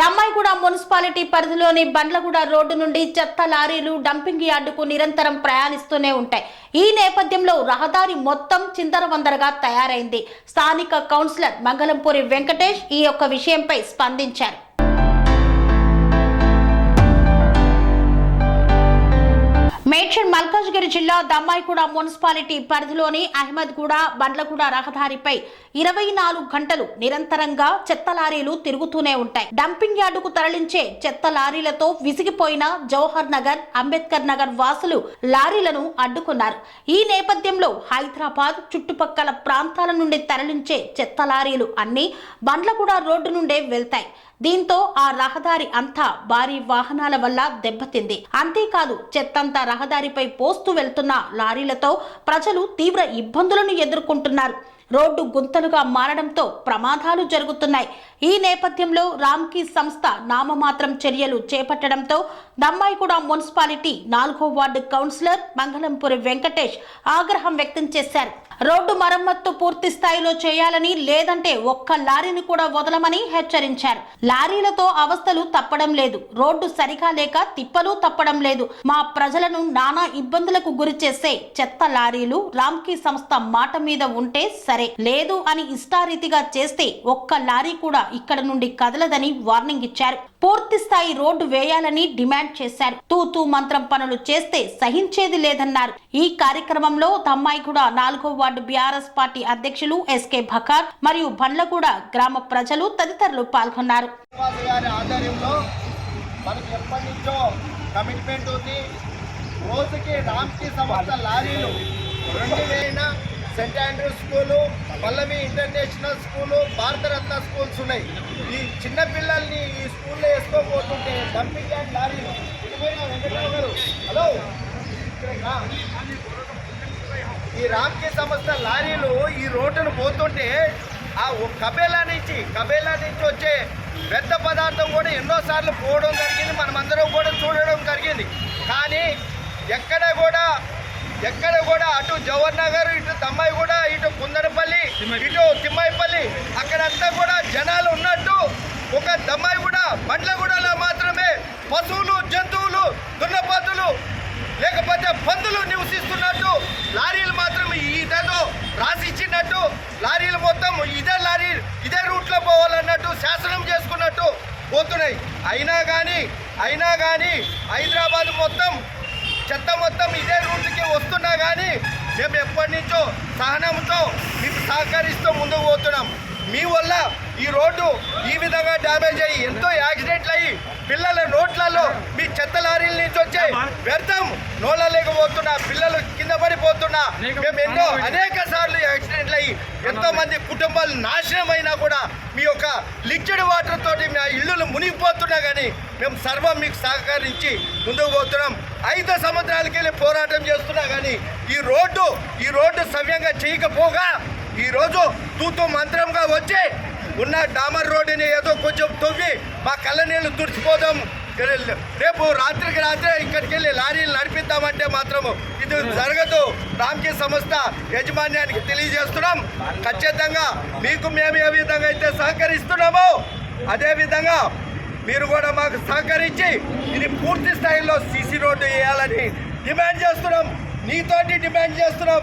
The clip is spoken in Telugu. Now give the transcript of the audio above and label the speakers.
Speaker 1: దమ్మాయిగూడ మున్సిపాలిటీ పరిధిలోని బండ్లగూడ రోడ్డు నుండి చెత్త లారీలు డంపింగ్ యార్డుకు నిరంతరం ప్రయాణిస్తూనే ఉంటాయి. ఈ నేపథ్యంలో రహదారి మొత్తం చిందరవందరగా తయారైంది. స్థానిక కౌన్సిలర్ మంగళంపూరి వెంకటేష్ ఈ యొక్క విషయంపై స్పందించారు. మేడ్చల్ మల్కాజ్గిరి జిల్లా దమ్మాయిగూడ మున్సిపాలిటీ పరిధిలోని అహ్మద్గూడ బండ్లగూడ రహదారిపై ఇరవై నాలుగు గంటలు నిరంతరంగా చెత్త లారీలు తిరుగుతూనే ఉంటాయి. డంపింగ్ యార్డుకు తరలించే చెత్త లారీలతో విసిగిపోయిన జవహర్ నగర్ అంబేద్కర్ నగర్ వాసులు లారీలను అడ్డుకున్నారు. ఈ నేపథ్యంలో హైదరాబాద్ చుట్టుపక్కల ప్రాంతాల నుండి తరలించే చెత్త లారీలు అన్ని బండ్లగూడ రోడ్డు నుండే వెళ్తాయి. దీంతో ఆ రహదారి అంతా భారీ వాహనాల వల్ల దెబ్బతింది. అంతేకాదు చెత్తంతా రహదారిపై పోస్తూ వెళ్తున్న లారీలతో ప్రజలు తీవ్ర ఇబ్బందులను ఎదుర్కొంటున్నారు. రోడ్డు గుంతలుగా మారడంతో ప్రమాదాలు జరుగుతున్నాయి. ఈ నేపథ్యంలో రామ్కీ సంస్థ నామమాత్రం చర్యలు చేపట్టడంతో దమ్మాయిగూడ మున్సిపాలిటీ నాలుగో వార్డు కౌన్సిలర్ మంగళంపురి వెంకటేష్ ఆగ్రహం వ్యక్తం చేశారు. రోడ్డు మరమ్మత్తు పూర్తి స్థాయిలో చేయాలని లేదంటే ఒక్క లారీని కూడా వదలమని హెచ్చరించారు. లారీలతో అవస్థలు తప్పడం లేదు. రోడ్డు సరిగా లేక తిప్పలు తప్పడం లేదు. మా ప్రజలను నానా ఇబ్బందులకు గురి చేసే చెత్త లారీలు రామ్కీ సంస్థ మాట మీద ఉంటే సరే లేదు అని ఇష్టారీతిగా చేస్తే ఒక్క లారీ కూడా ఇక్కడ నుండి కదలదని వార్నింగ్ ఇచ్చారు. పూర్తి స్థాయి రోడ్డు వేయాలని డిమాండ్ చేశారు. తూతూ మంత్రం పనులు చేస్తే సహించేది లేదన్నారు. ఈ కార్యక్రమంలో తమ్మాయిగూడ నాలుగో వార్డు బీఆర్ఎస్ పార్టీ అధ్యక్షులు ఎస్కే భకార్ మరియు బండ్లగూడ గ్రామ ప్రజలు తదితరులు పాల్గొన్నారు.
Speaker 2: కమిట్మెంట్ ఉంది. రోజుకి రామ్కి సంస్థ లారీలు రెండు వేల saint Andrew school Pallavi international school Bharatratna schools ఉన్నాయి. ఈ చిన్న పిల్లల్ని ఈ స్కూల్లో వేసుకోపోతుంటే డంపింగ్ యార్డ్ లారీలు. వెంకటరావు గారు. హలో? ఈ రామ్కి సంస్థ లారీలు ఈ రోడ్డును పోతుంటే ఆ కబేలా నుంచి కబేలా నుంచి వచ్చే వ్యర్థ పదార్థం కూడా ఎన్నోసార్లు పోవడం జరిగింది. మనమందరం కూడా చూడడం జరిగింది. కానీ ఎక్కడ కూడా ఎక్కడ కూడా అటు జవహర్ నగర్ ఇటు తమ్మాయి కూడా ఇటు కుందరపల్లి ఇటు తిమ్మాయిపల్లి అక్కడంతా కూడా జనాలు ఉన్నట్టు ఒక దమ్మాయి కూడా బండ్లగూడలో మాత్రమే పశువులు జంతువులు దున్నపోతులు లేకపోతే పందులు నివసిస్తున్నట్టు లారీలు మాత్రం ఇదేదో రాసి ఇచ్చినట్టు లారీలు మొత్తం ఇదే లారీ ఇదే రూట్లో పోవాలన్నట్టు శాసనం చేసుకున్నట్టు పోతున్నాయి. అయినా కానీ అయినా కానీ హైదరాబాద్ మొత్తం చెత్త మొత్తం ఇదే రూట్కి వస్తున్నా కానీ మేము ఎప్పటి నుంచో సహనంతో మీకు సహకరిస్తూ ముందుకు పోతున్నాం. మీ వల్ల ఈ రోడ్డు ఈ విధంగా డ్యామేజ్ అయ్యి ఎంతో యాక్సిడెంట్లు అయ్యి పిల్లల రోడ్లలో మీ చెత్త లారీల నుంచి వచ్చే వ్యర్థం నోళ్ళలేకపోతున్నా పిల్లలు కింద పడిపోతున్నా. మేము ఎన్నో అనేక సార్లు యాక్సిడెంట్లు అయ్యి ఎంతో మంది కుటుంబాలు నాశనం అయినా కూడా మీ యొక్క లిక్విడ్ వాటర్ తోటి మా ఇల్లులు మునిగిపోతున్నా కానీ మేము సర్వం మీకు సహకరించి ముందుకు పోతున్నాం. ఐదు సంవత్సరాలకి వెళ్ళి పోరాటం చేస్తున్నా కానీ ఈ రోడ్డు ఈ రోడ్డు సవ్యంగా చేయకపోగా ఈరోజు తూతు మంత్రంగా వచ్చి ఉన్న డామర్ రోడ్డుని ఏదో కొంచెం తవ్వి మా కళ్ళ నీళ్ళు తుడిచిపోదాం. రేపు రాత్రికి రాత్రే ఇక్కడికి వెళ్ళి లారీలు నడిపిద్దామంటే మాత్రము ఇది జరగదు. రామ్కీ సంస్థ యాజమాన్యానికి తెలియజేస్తున్నాం. ఖచ్చితంగా మీకు మేము ఏ విధంగా అయితే సహకరిస్తున్నామో అదేవిధంగా మీరు కూడా మాకు సహకరించి ఇది పూర్తి స్థాయిలో సీసీ రోడ్డు వేయాలని డిమాండ్ చేస్తున్నాం. నీతోటి డిమాండ్ చేస్తున్నాం.